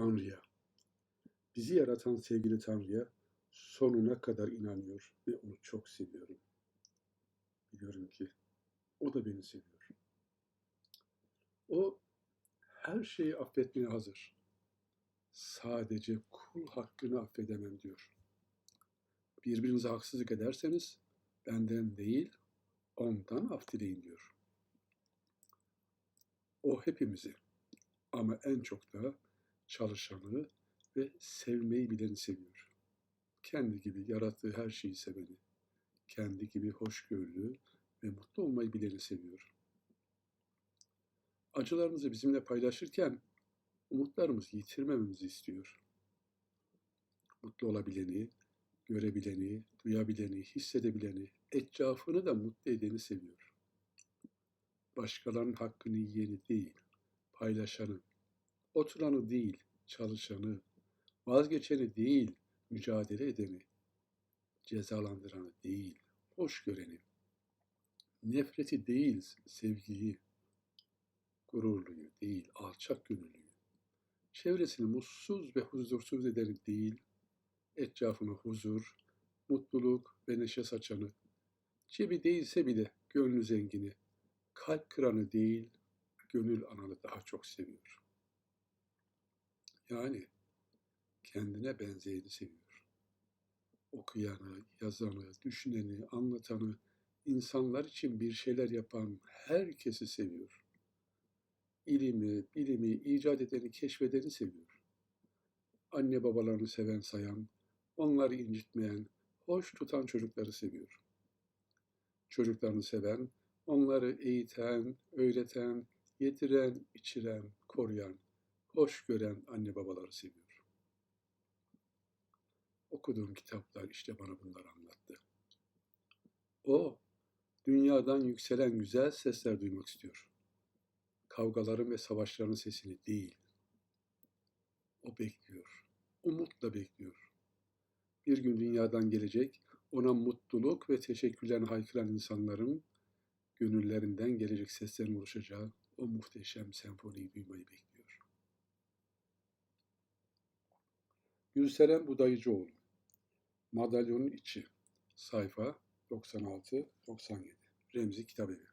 Tanrı'ya, bizi yaratan sevgili Tanrı'ya sonuna kadar inanıyor ve onu çok seviyorum. Biliyorum ki o da beni seviyor. O her şeyi affetmeye hazır. Sadece kul hakkını affedemem diyor. Birbirinize haksızlık ederseniz benden değil ondan af dileyin diyor. O hepimizi ama en çok da çalışanı ve sevmeyi bileni seviyor. Kendi gibi yarattığı her şeyi seveni, kendi gibi hoşgörülü ve mutlu olmayı bileni seviyor. Acılarımızı bizimle paylaşırken umutlarımızı yitirmememizi istiyor. Mutlu olabileni, görebileni, duyabileni, hissedebileni, etrafını da mutlu edeni seviyor. Başkalarının hakkını yiyeni değil, paylaşanı, oturanı değil, çalışanı, vazgeçeni değil, mücadele edeni, cezalandıranı değil, hoş göreni, nefreti değil, sevgiyi, gururluyu değil, alçak gönüllüyü, çevresini mutsuz ve huzursuz edeni değil, etrafına huzur, mutluluk ve neşe saçanı, cebi değilse bile gönlü zengini, kalp kıranı değil, gönül analı daha çok seviyor. Yani kendine benzeyeni seviyor. Okuyanı, yazanı, düşüneni, anlatanı, insanlar için bir şeyler yapan herkesi seviyor. İlimi, bilimi, icat edeni, keşfedeni seviyor. Anne babalarını seven sayan, onları incitmeyen, hoş tutan çocukları seviyor. Çocuklarını seven, onları eğiten, öğreten, yediren, içiren, koruyan, hoş gören anne babaları seviyor. Okuduğum kitaplar işte bana bunları anlattı. O, dünyadan yükselen güzel sesler duymak istiyor. Kavgaların ve savaşların sesini değil. O bekliyor. Umutla bekliyor. Bir gün dünyadan gelecek, ona mutluluk ve teşekkürlerini haykıran insanların gönüllerinden gelecek seslerin oluşacağı o muhteşem senfoniyi duymayı bekliyor. Gülseren Budayıcıoğlu. Madalyonun içi. Sayfa 96-97 Remzi Kitabevi